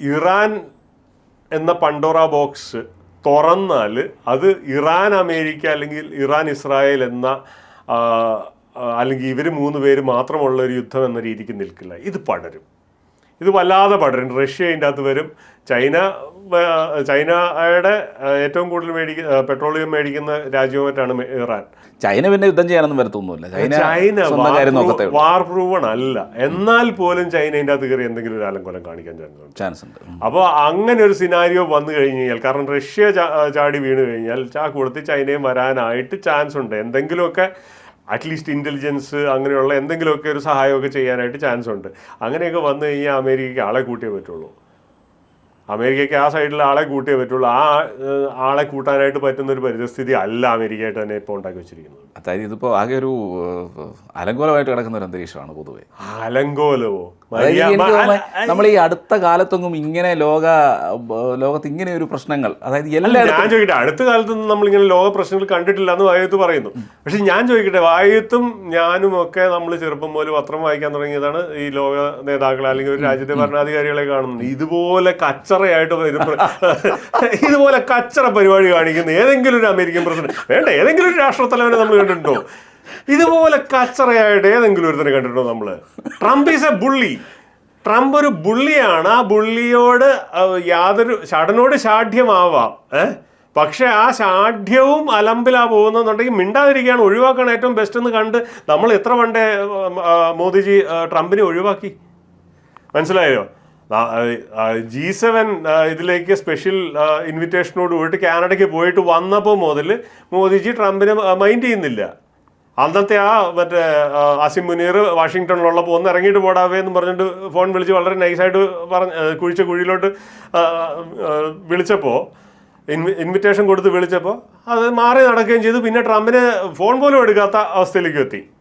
Iran എന്ന Pandora box തുറന്നാൽ അത് ഇറാൻ അമേരിക്ക അല്ലെങ്കിൽ ഇറാൻ ഇസ്രായേൽ എന്ന അല്ലെങ്കിൽ ഇവർ മൂന്ന് പേര് മാത്രമുള്ള ഒരു യുദ്ധം എന്ന രീതിക്ക് നിൽക്കില്ല. ഇത് പടരും. ഇത് വല്ലാതെ പടരും. റഷ്യ അതിന്റെ അകത്ത് വരും. ചൈന ചൈനയുടെ ഏറ്റവും കൂടുതൽ മേടിക്കുന്ന പെട്രോളിയം മേടിക്കുന്ന രാജ്യവുമായിട്ടാണ് ഇറാൻ. ചൈന പിന്നെ യുദ്ധം ചെയ്യാനൊന്നും വരത്തൊന്നുമില്ല. ചൈന വാർ പ്രൂവൺ അല്ല എന്നാൽ പോലും ചൈന അതിന്റെ അകത്ത് കയറി എന്തെങ്കിലും ഒരു ആലങ്കോലം കാണിക്കാൻ ചാൻസ് ഉണ്ട്. അപ്പോൾ അങ്ങനെ ഒരു സിനാരിയോ വന്നു കഴിഞ്ഞു കഴിഞ്ഞാൽ കാരണം റഷ്യ ചാടി വീണ് കഴിഞ്ഞാൽ ചാ കൊടുത്ത് ചൈനയും വരാനായിട്ട് ചാൻസ് ഉണ്ട് എന്തെങ്കിലുമൊക്കെ അറ്റ്ലീസ്റ്റ് ഇന്റലിജൻസ് അങ്ങനെയുള്ള എന്തെങ്കിലുമൊക്കെ ഒരു സഹായമൊക്കെ ചെയ്യാനായിട്ട് ചാൻസ് ഉണ്ട്. അങ്ങനെയൊക്കെ വന്നു കഴിഞ്ഞാൽ അമേരിക്കയ്ക്ക് ആളെ കൂട്ടിയേ പറ്റുള്ളൂ. അമേരിക്കയ്ക്ക് ആ സൈഡിൽ ആളെ കൂട്ടിയേ പറ്റുള്ളൂ. ആ ആളെ കൂട്ടാനായിട്ട് പറ്റുന്ന ഒരു പരിസ്ഥിതി അല്ല അമേരിക്കയായിട്ട് തന്നെ ഇപ്പോൾ ഉണ്ടാക്കി വെച്ചിരിക്കുന്നത്. അതായത് ഇതിപ്പോൾ ആകെ ഒരു അലങ്കോലമായിട്ട് കിടക്കുന്ന ഒരു അന്തരീക്ഷമാണ് പൊതുവെ. അലങ്കോലവോ നമ്മൾ ഈ അടുത്ത കാലത്തൊന്നും ഇങ്ങനെ ലോക ലോകത്ത് ഇങ്ങനെ ഒരു പ്രശ്നങ്ങൾ അതായത് എല്ലാം ഞാൻ ചോദിക്കട്ടെ അടുത്ത കാലത്തൊന്നും നമ്മളിങ്ങനെ ലോക പ്രശ്നങ്ങൾ കണ്ടിട്ടില്ല എന്ന് വായത്ത് പറയുന്നു. പക്ഷെ ഞാൻ ചോദിക്കട്ടെ വായത്തും ഞാനും ഒക്കെ നമ്മൾ ചെറുപ്പം മുതൽ പത്രം വായിക്കാൻ തുടങ്ങിയതാണ് ഈ ലോക നേതാക്കളെ അല്ലെങ്കിൽ ഒരു രാജ്യത്തെ ഭരണാധികാരികളെ കാണുന്നത്. ഇതുപോലെ കച്ചറയായിട്ട് വരുമ്പോൾ ഇതുപോലെ കച്ചറ പരിപാടി കാണിക്കുന്ന. ഏതെങ്കിലും ഒരു അമേരിക്കൻ പ്രസിഡന്റ്. വേണ്ട ഏതെങ്കിലും ഒരു രാഷ്ട്രത്തലവനെ നമ്മൾ കണ്ടിട്ടുണ്ടോ? ഇതുപോലെ കച്ചറയായിട്ട് ഏതെങ്കിലും ഒരുത്തനെ കണ്ടിട്ടുണ്ടോ നമ്മൾ Trump is a bully Trump ഒരു ബുള്ളിയാണ് ആ ബുള്ളിയോട് യാതൊരു ഷടനോട് ഷാഠ്യമാവാം ഏഹ് പക്ഷേ ആ ഷാഠ്യവും അലമ്പിലാ പോകുന്നുണ്ടെങ്കിൽ മിണ്ടാതിരിക്കുകയാണ്. ഒഴിവാക്കാൻ ഏറ്റവും ബെസ്റ്റ് എന്ന് കണ്ട് നമ്മൾ എത്ര പണ്ടേ മോദിജി ട്രംപിനെ ഒഴിവാക്കി. മനസ്സിലായോ? ജി സെവൻ ഇതിലേക്ക് സ്പെഷ്യൽ ഇൻവിറ്റേഷനോട് കൂടിയിട്ട് കാനഡയ്ക്ക് പോയിട്ട് വന്നപ്പോൾ മുതൽ മോദിജി ട്രംപിനെ മൈൻഡ് ചെയ്യുന്നില്ല. അന്നത്തെ ആ മറ്റേ അസിം മുനീർ വാഷിങ്ടണിലുള്ളപ്പോൾ ഒന്ന് ഇറങ്ങിയിട്ട് പോടാവേ എന്ന് പറഞ്ഞിട്ട് ഫോൺ വിളിച്ച് വളരെ നൈസായിട്ട് പറഞ്ഞ് കുഴിച്ച കുഴിയിലോട്ട് വിളിച്ചപ്പോൾ ഇൻവി ഇൻവിറ്റേഷൻ കൊടുത്ത് വിളിച്ചപ്പോൾ അത് മാറി നടക്കുകയും ചെയ്തു. പിന്നെ ട്രംപിന് ഫോൺ പോലും എടുക്കാത്ത അവസ്ഥയിലേക്ക് എത്തി.